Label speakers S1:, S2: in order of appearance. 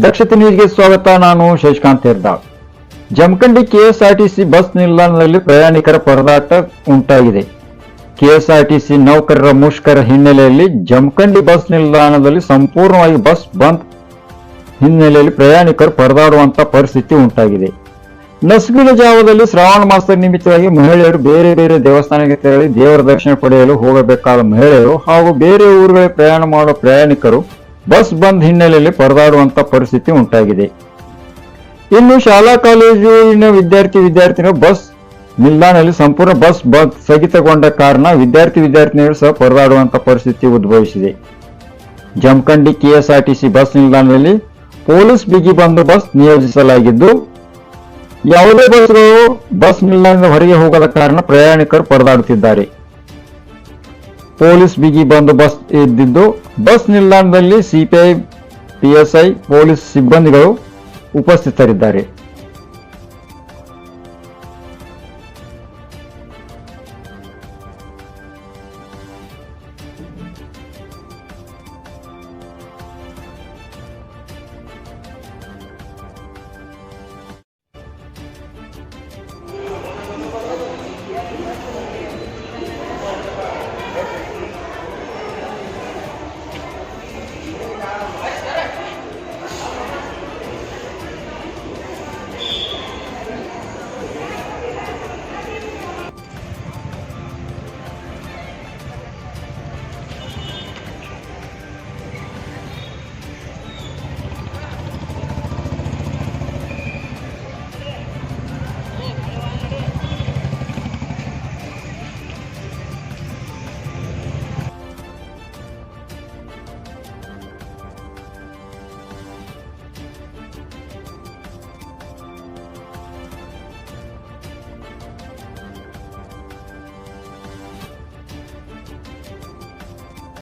S1: ದಕ್ಷತೆ ನ್ಯೂಸ್ಗೆ ಸ್ವಾಗತ, ನಾನು ಶಶಿಕಾಂತ್ ಹೆರ್ದಾಳ್ ಜಮಖಂಡಿ ಕೆಎಸ್ಆರ್ಟಿಸಿ ಬಸ್ ನಿಲ್ದಾಣದಲ್ಲಿ ಪ್ರಯಾಣಿಕರ ಪರದಾಟ ಉಂಟಾಗಿದೆ. ಕೆಎಸ್ಆರ್ಟಿಸಿ ನೌಕರರ ಮುಷ್ಕರ ಹಿನ್ನೆಲೆಯಲ್ಲಿ ಜಮಖಂಡಿ ಬಸ್ ನಿಲ್ದಾಣದಲ್ಲಿ ಸಂಪೂರ್ಣವಾಗಿ ಬಸ್ ಬಂದ್ ಹಿನ್ನೆಲೆಯಲ್ಲಿ ಪ್ರಯಾಣಿಕರು ಪರದಾಡುವಂತ ಪರಿಸ್ಥಿತಿ ಉಂಟಾಗಿದೆ. ನಸುಕಿನ ಜಾವದಲ್ಲಿ ಶ್ರಾವಣ ಮಾಸದ ನಿಮಿತ್ತವಾಗಿ ಮಹಿಳೆಯರು ಬೇರೆ ಬೇರೆ ದೇವಸ್ಥಾನಕ್ಕೆ ತೆರಳಿ ದೇವರ ದರ್ಶನ ಪಡೆಯಲು ಹೋಗಬೇಕಾದ ಮಹಿಳೆಯರು ಹಾಗೂ ಬೇರೆ ಊರುಗಳಿಗೆ ಪ್ರಯಾಣ ಮಾಡುವ ಪ್ರಯಾಣಿಕರು ಬಸ್ ಬಂದ್ ಹಿನ್ನೆಲೆಯಲ್ಲಿ ಪರದಾಡುವಂತ ಪರಿಸ್ಥಿತಿ ಉಂಟಾಗಿದೆ. ಇನ್ನು ಶಾಲಾ ಕಾಲೇಜಿನ ವಿದ್ಯಾರ್ಥಿ ವಿದ್ಯಾರ್ಥಿನಿಗಳು ಬಸ್ ನಿಲ್ದಾಣದಲ್ಲಿ ಸಂಪೂರ್ಣ ಬಸ್ ಬಂದ್ ಸ್ಥಗಿತಗೊಂಡ ಕಾರಣ ವಿದ್ಯಾರ್ಥಿ ವಿದ್ಯಾರ್ಥಿನಿಗಳು ಸಹ ಪರದಾಡುವಂತ ಪರಿಸ್ಥಿತಿ ಉದ್ಭವಿಸಿದೆ. ಜಮಖಂಡಿ ಕೆಎಸ್ಆರ್ಟಿಸಿ ಬಸ್ ನಿಲ್ದಾಣದಲ್ಲಿ ಪೊಲೀಸ್ ಬಿಗಿ ಬಂದೋಬಸ್ತ್ ನಿಯೋಜಿಸಲಾಗಿದ್ದು, ಯಾವುದೇ ಬಸ್ಗಳು ಬಸ್ ನಿಲ್ದಾಣದ ಹೊರಗೆ ಹೋಗದ ಕಾರಣ ಪ್ರಯಾಣಿಕರು ಪರದಾಡುತ್ತಿದ್ದಾರೆ. ಪೊಲೀಸ್ ಬಿಗಿ ಬಂದೋಬಸ್ತ್ ಇದ್ದಿದ್ದು ಬಸ್ ನಿಲ್ದಾಣದಲ್ಲಿ ಸಿಪಿಐ ಪಿಎಸ್ಐ ಪೊಲೀಸ್ ಸಿಬ್ಬಂದಿಗಳು ಉಪಸ್ಥಿತರಿದ್ದಾರೆ.